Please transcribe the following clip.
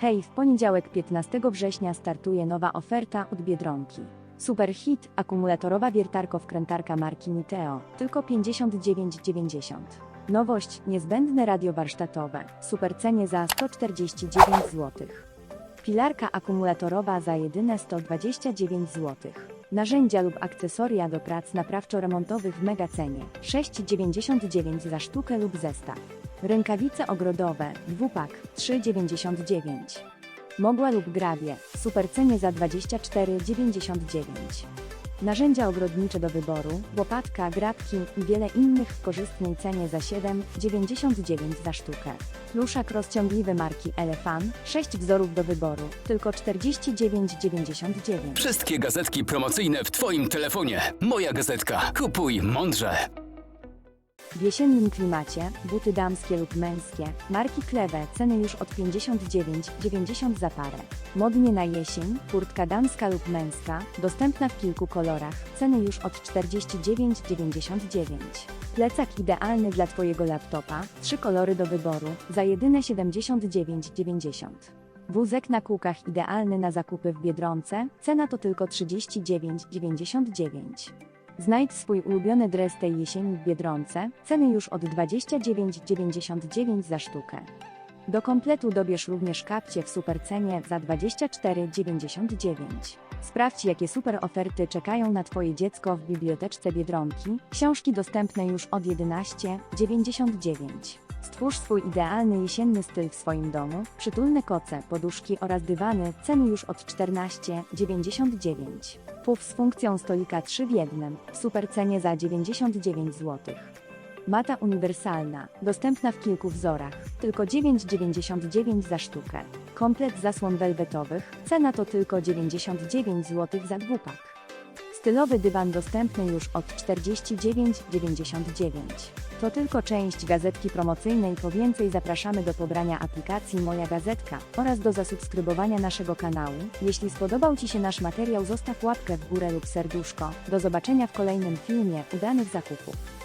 Hej, w poniedziałek 15 września startuje nowa oferta od Biedronki. Super hit, akumulatorowa wiertarko-wkrętarka marki Niteo, tylko 59,90. Nowość, niezbędne radio warsztatowe, super cenie za 149 zł. Pilarka akumulatorowa za jedyne 129 zł. Narzędzia lub akcesoria do prac naprawczo-remontowych w megacenie 6,99 za sztukę lub zestaw. Rękawice ogrodowe, dwupak 3,99. Mogła lub grabie, super cenie za 24,99. Narzędzia ogrodnicze do wyboru, łopatka, grabki i wiele innych w korzystnej cenie za 7,99 za sztukę. Pluszak rozciągliwy marki Elefan, 6 wzorów do wyboru, tylko 49,99. Wszystkie gazetki promocyjne w Twoim telefonie. Moja gazetka. Kupuj mądrze. W jesiennym klimacie, buty damskie lub męskie, marki Kleve, ceny już od 59,90 za parę. Modnie na jesień, kurtka damska lub męska, dostępna w kilku kolorach, ceny już od 49,99. Plecak idealny dla Twojego laptopa, trzy kolory do wyboru, za jedyne 79,90. Wózek na kółkach idealny na zakupy w Biedronce, cena to tylko 39,99. Znajdź swój ulubiony dres tej jesieni w Biedronce, ceny już od 29,99 za sztukę. Do kompletu dobierz również kapcie w supercenie za 24,99. Sprawdź jakie super oferty czekają na Twoje dziecko w biblioteczce Biedronki, książki dostępne już od 11,99. Stwórz swój idealny jesienny styl w swoim domu, przytulne koce, poduszki oraz dywany, ceny już od 14,99. Puf z funkcją stolika 3 w jednym, w supercenie za 99 zł. Mata uniwersalna, dostępna w kilku wzorach, tylko 9,99 za sztukę. Komplet zasłon welwetowych, cena to tylko 99 zł za dwupak. Stylowy dywan dostępny już od 49,99. To tylko część gazetki promocyjnej, po więcej zapraszamy do pobrania aplikacji Moja Gazetka oraz do zasubskrybowania naszego kanału. Jeśli spodobał Ci się nasz materiał zostaw łapkę w górę lub serduszko. Do zobaczenia w kolejnym filmie udanych zakupów.